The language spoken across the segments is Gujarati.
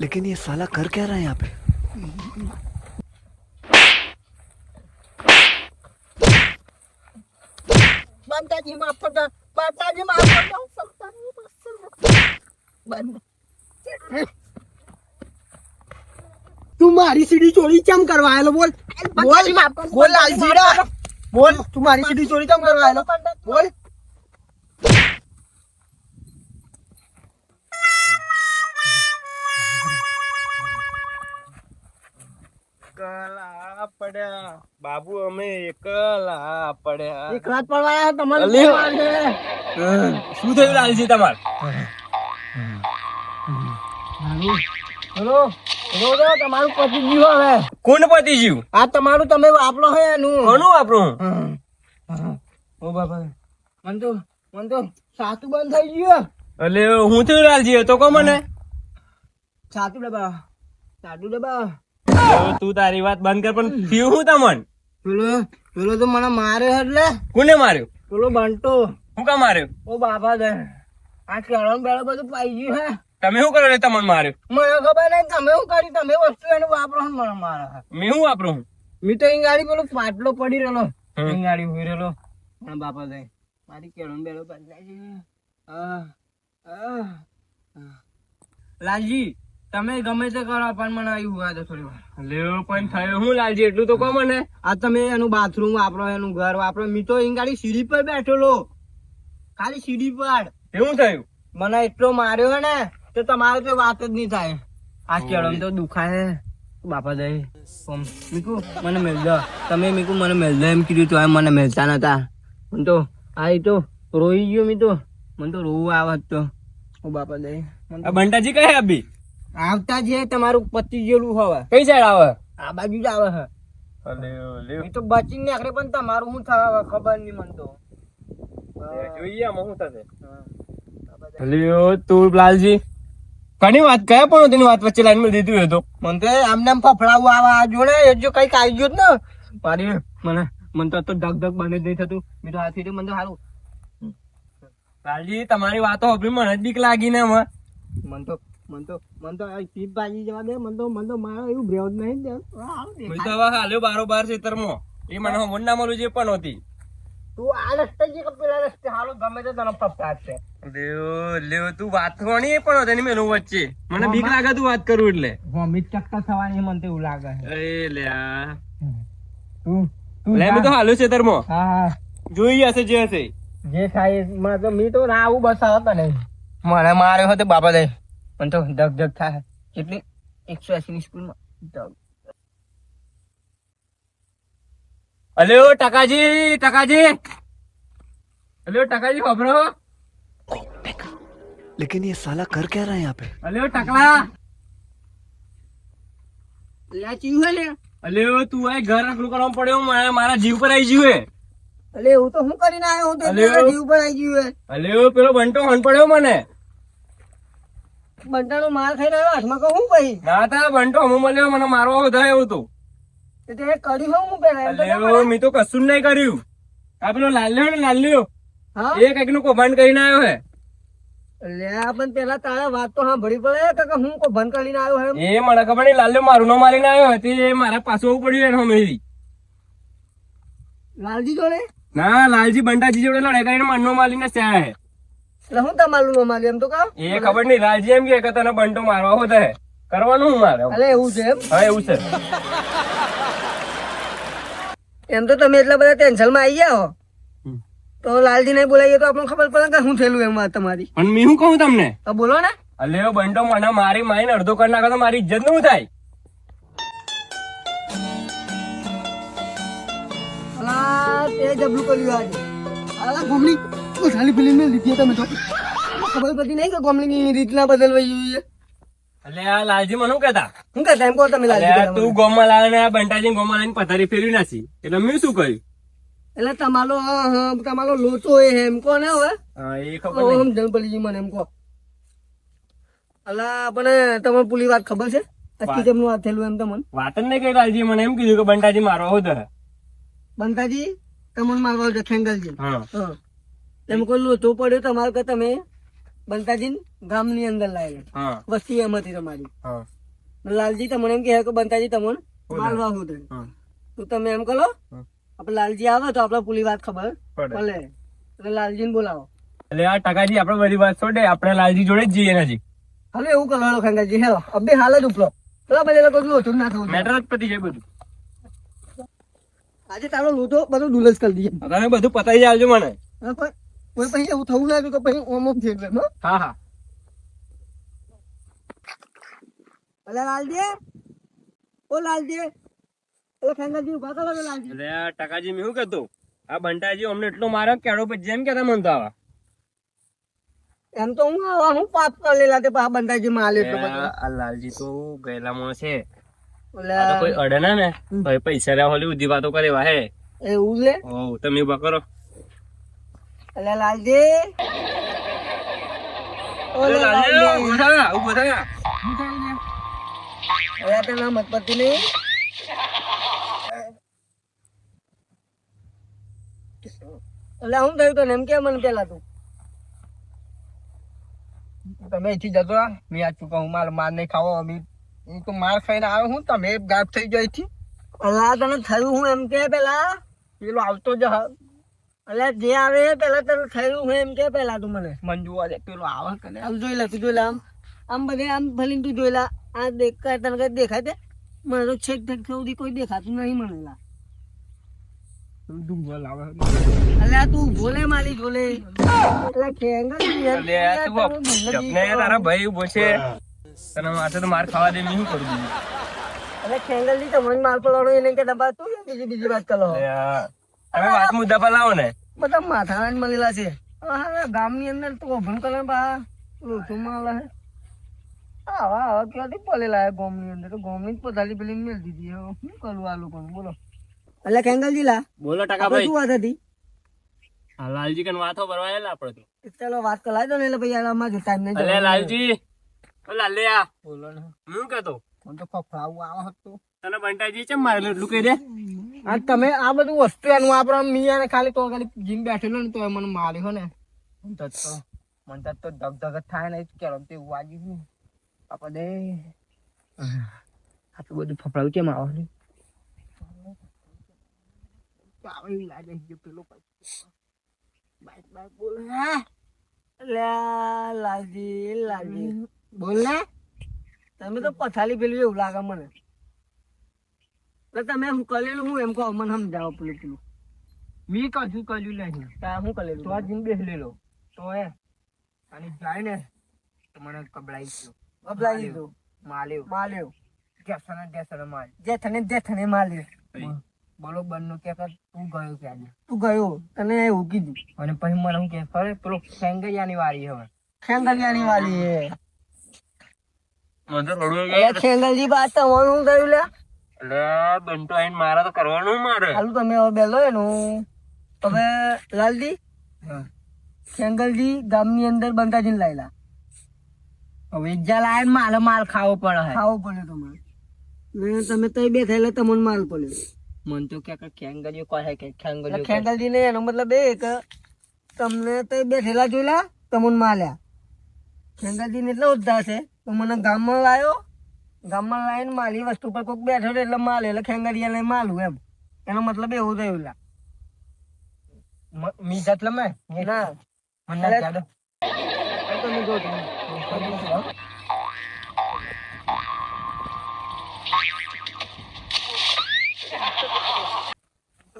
लेकिन ये साला कर क्या रहा है यहाँ पे? माता जी माफ़ कर जी माफ़ कर दो। सकता नहीं सीढ़ी चोरी चम करवाएलो बोल। बोल। बोल जीरा बोल तुम्हारी सीढ़ी चोरी चम करवाएलो बोल। એકલા પડ્યા. બાબુ અમે એકલા પડ્યા. એકલા પડવાયા તમારે શું થયું લાલજી તમારે? બોલો બોલો તમારું પતિ ગયું હવે. કોણ પતી જીવ આ તમારું તમે વાપરો હે એનું. કોનું વાપરું. ઓ બાપા મન તો મન તો સાતું બંધ થઈ ગયું. એટલે હું થયું લાલજી તો કહો મને? સાતું ડબ્બા સાતું ડબ્બા તું તારી વાત બંધ કર પણ પીવું હું તમન? પેલો પેલો તો મને માર્યો એટલે. કોને માર્યો? પેલો બંટો. હું કા માર્યો? ઓ બાપા દે. આ કેળમ બેળો બધું પાઈ ગયું હે તમે શું કરો તમને માર્યો? મને ખબર નહીં તમે શું કરી તમે વસ્તુ એને વાપરો મને મારા મેં શું વાપરું મેં તો ગાડી પેલો પાટલો પડી રહેલો. ગાડી ઊભી રહેલો. પણ બાપા દે મારી કેળમ બેળો બદલાઈ આ. લાલજી તમે ગમે તે કરો પણ મને આવી ઊભા દો થોડી વાર. લેવો પણ થયો હું લાલજી? એટલું તો કહો મને. આ તમે એનું બાથરૂમ વાપરો એનું ઘર વાપરો મી તો ગાડી સીડી પર બેઠેલો. ખાલી સીડી પર. એવું થયું? મને એટલો માર્યો હે ને તો તમારે તો વાત જ નહીં થાય. આ કેળો તો દુખાય બાપા દઈ મીકુ મને મેલદો તમે મીકુ મને મેલદો એમ કીધું તો મને મેલતા નતા. મને તો આ તો રોઈ ગયો મી તો મને તો રોવું આવત તો. ઓ બાપા દે. મને તો- આ બંટાજી કઈ અભી આવતા જે તમારું પતિ ગયેલું હવે. કઈ સાઈડ આવે? આ બાજુ જ આવે હે. મેં તો બચી આખરે પણ તમારું શું થવા ખબર નહીં મને તો. જોઈએ આમાં શું થશે. લ્યો તું લાલજી. કની વાત? કયા પણ તેની વાત વચ્ચે લાઈન દીધું હતો? મને તો આમ ફફડાવું આવે જોડે એ જો કંઈક આવી ગયું ને. મારી મને મને તો ધક ધક બને જ નહીં થતું. મેં તો હાથી મને તો સારું લાલજી તમારી વાતો સાંભળી મને જ બીક લાગી ને મને તો મને તો મન તો આ બાજી જવા દે મને તો મન તો મારો એવું બ્રેવ જ નહીં દે મેં તો હવે હાલ્યો બારોબાર ખેતરમાં. એ મને હમણાં ના મળ્યું જે પણ હતી. તું આ રસ્તે જે પેલા રસ્તે હાલો ગમે તો તને છે. વાત એ પણ હતી મેલું વચ્ચે. મને બીક લાગે તું વાત કરું એટલે. વોમિટ ચક્કર થવાની મને તો એવું લાગે છે. લ્યા તું તું લે મેં તો જા. હાલ્યો ખેતરમાં. હા હા. જોઈ હશે જે હશે. જે થાય એ મને તો મી તો ના આવું બસાવ તને. મને માર્યો હતો બાપા દે. મને તો ધક ધક થાય કેટલી એકસો એસી ની સ્કૂલમાં ધક અલ્યો ટકાજી ટકાજી અલ્યો ટકાજી ખબરો लेकिन ये साला कर क्या रहा है यहाँ पे અલ્યો ટકલા લે ચીયું હે લે અલ્યો તું આ ઘર રખડું કરવા પડ્યો મારા મારા જીવ પર આવી ગયું હે અલે હું તો હું કરીને આવ્યો હું તો અલે. મારા જીવ પર આવી ગયું અલ્યો પેલો બંટો હન પડ્યો મને હે બંટાનો માર ખાઈને આવ્યો હાથમાં કહું પછી? ના તા બંટો હું મળ્યો મને મારવા વધારે એવું હતું તો કર્યું હું હું પેલા. મેં તો કશું નહીં કર્યું. આ પેલો લાલ્યો ને લાલ્યો? હા? એ કંઈકનું કૌભાંડ કરીને આવ્યો હે. પણ પેલા તારા વાત તો સાંભળી પડે કે હું કો બંધ કરીને આવ્યો હે. એ મને ખબર નહીં લાલ્યો મારું નો મારીને આવ્યો હતી એ મારા પાછું આવું પડ્યું એનો મેરી લાલજી જોડે? ના લાલજી બંટાજી જોડે લડાઈ કરીને મનનો મારીને સ્યા હે. એટલે હું તમારું નો માગે એમ તો કહો એ ખબર નહીં લાલજી એમ કે તને બંટો મારવા હોતા કરવાનું હું મારે એટલે એવું છે એમ? હા એવું છે. એમ તો તમે એટલા બધા ટેન્શનમાં આવી ગયા હો. તો લાલજી ને બોલાવીએ તો આપણને ખબર પડે કે શું થયેલું એમ વાત તમારી. પણ મેં શું કહું તમને? તો બોલો ને. અલ્યો બંટો મને મારી મારીને અડધો કરી નાખો તો મારી ઇજ્જતનું થાય. અલા તે જબલું કર્યું આજે. અલા તું ખાલી ફિલ્મ લીધી તમે તો. ખબર પડી નહીં કે ગોમડી રીતના બદલવાઈ જોઈએ એટલે આ લાલજી મને શું કહેતા? શું કહેતા? એમ કહો તમે લાલજી તું મને. ગોમાં લાવે ને આ બંટાજી ગોમાં લાવીને પથારી ફેરવી નાખી. એટલે મેં શું કર્યું? એટલે તમારો હા હા તમારો લોચો એ એમ કહો ને હવે. હા, એ ખબર નહીં ઓમ પડી મને એમ કહો. અલા આપણે તમને પૂરી વાત ખબર છે? અસ્કી તેમનું વાત થયેલું એમ તમને વાત જ નહીં કરી લાલજી મને. એમ કીધું કે બંટાજી મારો હોતા બંટાજી બંતાજી તમને મારવા છે ખેંગલજી. હા. એમ કોઈ લોચો પડ્યો તમારે કે તમે બંતાજી ગામની અંદર લાયેલા વસ્તી એમ હતી તમારી લાલજી તમને એમ કહે કે બંતાજી તમને માલવા હું તો તમે એમ કરો. આપણે લાલજી આવે તો આપણે પૂરી વાત ખબર ભલે એટલે લાલજીને બોલાવો. એટલે આ ટકાજી આપણે બધી વાત છોડે આપણે લાલજી જોડે જ જઈએ નજી હવે એવું કરવાનું ખંગાજી હેલો. અબે હાલ જ ઉપલો. પેલા બધા લોકો લોચું ના થવું મેટર જ પતી જાય બધું. આજે તારો લોચો બધું દુલસ કરી દઈએ તમે બધું પતાવી જાય આવજો મને કોઈ પછી એવું થવું ના કે પછી ઓમ ઓમ થઈ ગયો હા હા અલે લાલજી ઓ લાલજી અલે ખેંગાજી ઊભા કરો લાલજી અલે ટકાજી મેં શું કહેતો આ બંટાજી અમને એટલો મારે કેડો પછી જેમ કેતા મન તો આવા. એમ તો હું આવા હું પાપ કરેલા તે પા બંધાજી માં આલે એટલો બધો. આ લાલજી તો ગયેલા મો છે. ઓલા કોઈ અડે ના ને. ભાઈ પૈસા રહ્યા હોલી ઉધી વાતો કરે વાહે એવું લે? ઓ તમે ઊભા કરો. અલે લાલજી. ઓલે લાલજી, લાલજી. ઊભો થા, ઊભો થા. અરે તને મત પડતી નહીં એટલે હું થયું તને? એમ કે મને પેલા તું. તમે અહીંથી જતો મેં આ ચૂકા હું માર માર નહીં ખાવો અમે હું તો માર ખાઈને આવ્યો હું તમે ગાયબ થઈ ગયો અહીંથી. અલા તને થયું હું એમ કે પેલા? પેલો આવતો જ હ- અલે જે આવે પેલા તને થયું હોય એમ કે પેલા તું મને. મંજુ વાળે પેલો આવે કને આમ જોઈ લે તું જોઈ લે આમ. આમ બધે આમ ભલીને તું જોઈ લે. આ દેખાય તને કઈ દેખાય તે? મને તો છેક છેક સુધી કોઈ દેખાતું નહીં મને લા. ડુંગર લાવે અલે આ તું ભોલે માલી ભોલે એટલે તું જપને તારા ભાઈ ઊભો છે. તને માથે તો માર ખાવા દે કરું? તમને એને કે બીજી બીજી વાત કરો. તમે વાત મુદ્દા પર લાવો ને. બધા માથા મળેલા છે. હા ગામની અંદર તો ઓભન કરે બા. લોચો માલ હે. આવા આવા ક્યાંથી પડેલા હે ગામની અંદર? તો ગામની જ પેલી મેળ દીધી હવે શું કરવું આ લોકોને? બોલો. એટલે ખેંગલજી લા બોલો ટકા ભાઈ શું વાત હતી? હા, લાલજી કન વાતો કરવા આયેલા આપણે તો. ચલો વાત કરાવી દો ને એટલે ભાઈ આમાં જો ટાઈમ નહીં અલે. લાલજી. ઓ લાલ્યા બોલો ને. હું કહેતો કોણ તો ફફડાવું આવે હતું. તને બંટાજી ચમ મારેલું એટલું કહી દે? આ તમે આ બધું વસ્તુ એનું આપણે મિયા ને ખાલી તો ખાલી જીમ બેઠેલો ને તો એ મને માર્યો ને. તો તો મન તો તો ધગ ધગ થાય ને કેરમ તે વાગી વાગ્યું આપણે આટલું બધું ફફડાવું કેમ આવે લાગે છે કે પેલો બાઈક બાઈક બોલે બોલ ને તમે તો પથાલી પેલું એવું લાગે મને. તો તમે હું કરેલું હું એમ કહો મને સમજાવો પેલું પેલું. મી કશું કર્યું નહીં તા હું કરેલું તો આ જીમ બેસલેલો તો એ અને જાય ને તો મને કબડાઈ ગયો. કબડાઈ દીધું માલ્યો. માલ્યો. જેસને જેસને માલ જે થને જે થને માલ્યો બોલો બંનો કે કે તું ગયો કે આજે? તું ગયો? તને એવું કીધું. અને પછી મને હું કે ફરે પેલો ખેંગૈયાની વારી હવે. ખેંગલિયાની વાલી હે ખેંગલજી વાત તમારું શું થયું લ્યા? એટલે બંટો આઈને મારે તો કરવાનું મારે. હાલું તમે હવે બેલો એનું. હવે લાલજી ખેંગલજી ગામની અંદર બંધાજીને લાયેલા હવે જ્યાં લાય ને માલ માલ ખાવો પડે ખાવો પડે તમારે. ને તમે તો બે થયેલા તમને માલ પડ્યો મન તો કે કે ખેંગૈયો કહે કે કહે. ખેંગલજી ને એનો મતલબ એ કે તમને તઈ બેઠેલા જોયેલા તમને માલ્યા. ખેંગલજી ને એટલો ઉદ્ધાર છે તો મને ગામમાં લાવ્યો ગામમાં લાઈન માલી વસ્તુ પર કોઈક બેઠો એટલે માલે એટલે ખેંગરિયા લઈને માલું એમ. એનો મતલબ એવું થયું લા. મી જાત લમે ના. મને ના જાડો. જો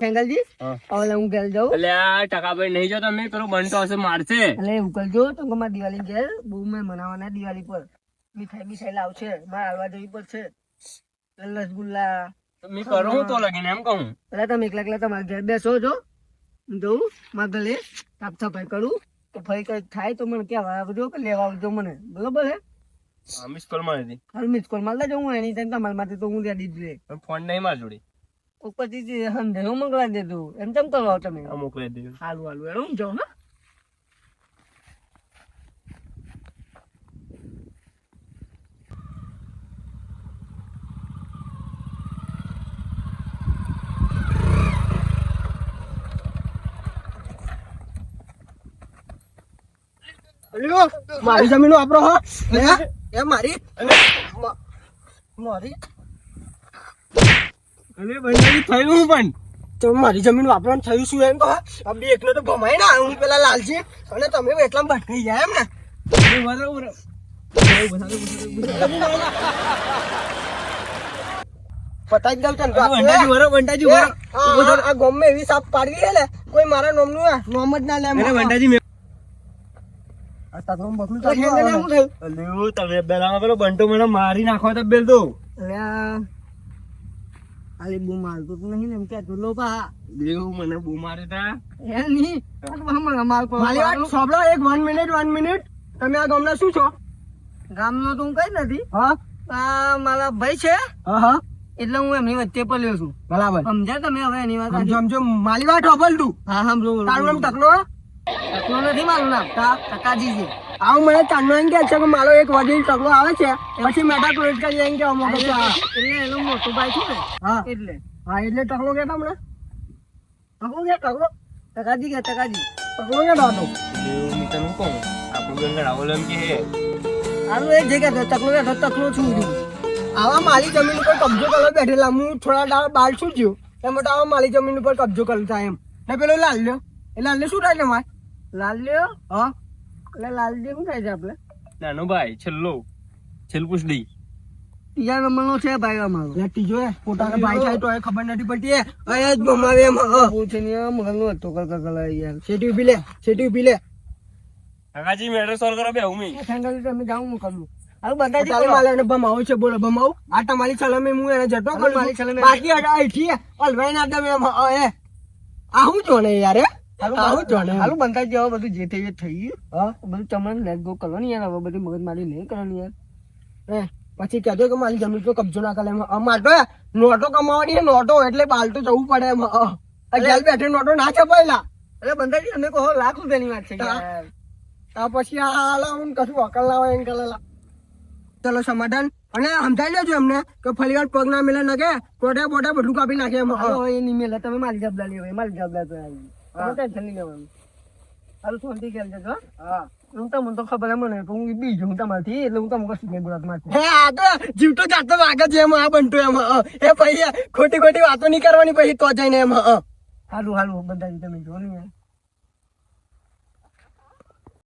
ખેંગલજી? હવે હું ઘેર જાઉં. એટલે આ ટકાભાઈ નહીં જો તમે પેલો બનતો હશે મારશે. એટલે ઉકલજો તો મારે દિવાળી ઘેર બહુ મેં મનાવાના દિવાળી પર. મીઠાઈ મીઠાઈ લાવશે મારે હાલવા જવી પડશે. રસગુલ્લા મેં કરું હું તો લગીને એમ કહું. એટલે તમે એકલા એકલા તમારા ઘેર બેસો છો હું જઉં મારા ગલે સાફ સફાઈ કરું. તો ફરી કંઈક થાય તો મને કહેવા આવજો કે લેવા આવજો મને. બરોબર હે? હા મિસ કોલ મારી હતી. હાલ મિસ કોલ મારતા જાઉં એની ટાઈમ તમારા માટે તો હું ત્યાં જ રહે ફોન નહીં માર જોડે. પછી હંધે હું મંગવા દેતું એમ કેમ કરો તમે? મોકલી દેજો. હાલું. હાલું હું જાઉં હા? મારી જમીન વાપરો હો. એ મારી. મારી. અરે બંધાજી થયું પણ? તો મારી જમીન વાપરવાનું થયું શું એમ તો આ બે એકનો તો ભમાય ના હું પેલા લાલજી. અને તમે એટલા ભટકાઈ ગયા એમ ને? બરાબર પતાઈ દઉં તને વંટાજી વરો વરો આ- આ એવી સાપ પાડવી હે ને કોઈ મારા નોમનું આ નોમ જ ના લે અરે બંધાજી મેં આ તાતરું બકરું તો હેંગે ને શું થયું? અલ્યો તમે પેલા પેલો બંટો મને મારી નાખવા તો બેલ તો. અલ્યા, બૂમ મારતો તો નહીં એમ કે ઢોલો પા. દેવ મને બહુ મારે તા. એ નહીં મારી વાત સાંભળો એક વન મિનિટ વન મિનિટ તમે આ ગામના શું છો? ગામનો તો હું કઈ નથી. હા? આ મારા ભાઈ છે. હા હા. એટલે હું એમની વચ્ચે પડ્યો છું. બરાબર. સમજ્યા તમે હવે એની વાત સમજો સમજો મારી વાત હોબલ તું. હા હા તારું નામ ટકલો ટકલો નથી મારું નામ. ટકાજી છે આવું મને ચાંદનો એમ કે છે કે મારો એક વડીલ ટકલો આવે છે પછી મેટા ક્લોઝ કરી એમ કે અમુક એટલે એનો મોટો ભાઈ છે ને? હા. એટલે. હા એટલે ટકલો કેતા હમણાં ટકલો કે ટકલો ટકાજી કે ટકાજી ટકલો કે હતો દેવ હું તને કહું. આપણું ગંગા રાવલ કે હે આનું એક જગ્યા ટકલો કે ટકલો છું છું આવા માલી જમીન ઉપર કબજો કરવા બેઠેલા. હું થોડા બાર શું થયું? એમ આવા માલી જમીન ઉપર કબજો કરતા એમ. ને પેલો લાલ લ્યો એ લાલ શું થાય છે મારે લાલ હા. એટલે લાલજી શું થાય છે આપણે નાનો ભાઈ છેલ્લો. દઈ ત્રીજા નંબરનો છે ભાઈ અમારો એટલે ત્રીજો એ. પોતાનો ભાઈ થાય તો ખબર નથી પડતી એ. જ ભમાવે એમ. પૂછે ને મગલનો હતો કલ કલ યાર. સેટી ઊભી લે સેટી ઊભી લે. કાકાજી મેટર સોલ્વ કરો બે હું મી તમે જાઉં હું કરું. હાલ બધા ચાલો માલે એને ભમાવો છે બોલો ભમાવો. આ તમારી છલમે હું એને જતો કરું. બાકી અડા અહીંથી હલવાઈ ના દમે એ. આ હું જો ને યાર આ હાલું બનતા જેવા બધું જે થઈ થઈ ગયું. બધું તમને લેટ ગો કરો ને યાર હવે બધું મગજ મારી નહીં કરવાની યાર. એ પછી કહેતો કે મારી જમીન તો કબજો ના કરે એમ નોટો કમાવાની નોટો એટલે બાલતો જવું પડે એમ. અ. ઘેર બેઠે નોટો ના છપાયેલા. અરે બંધાજી અમે કહો લાખ રૂપિયાની વાત છે યાર. આ પછી આ હું કશું અકલ ના હોય એમ કરેલા. ચલો સમાધાન. અને સમજાઈ લેજો એમને કે ફરી વાર પગ ના મેલે નાખે કોટા બોટા બધું કાપી નાખે એમ. એ નહીં મેલે. તમે મારી જવાબદારી હોય મારી જવાબદારી તો આવી લેવાનું. હાલું શાંતિ ખેલ જજો હા. હું તમને તો ખબર એમ મને હું બીજો હું તમારથી એટલે હું તમને કશું નહીં બોલાત હે આ તો જીવતો જાતો વાગે છે એમ આ બનતો એમ એ પછી ખોટી ખોટી વાતો નહીં કરવાની પછી તો જઈને એમ હાલું હાલું બધા તમે જો ને.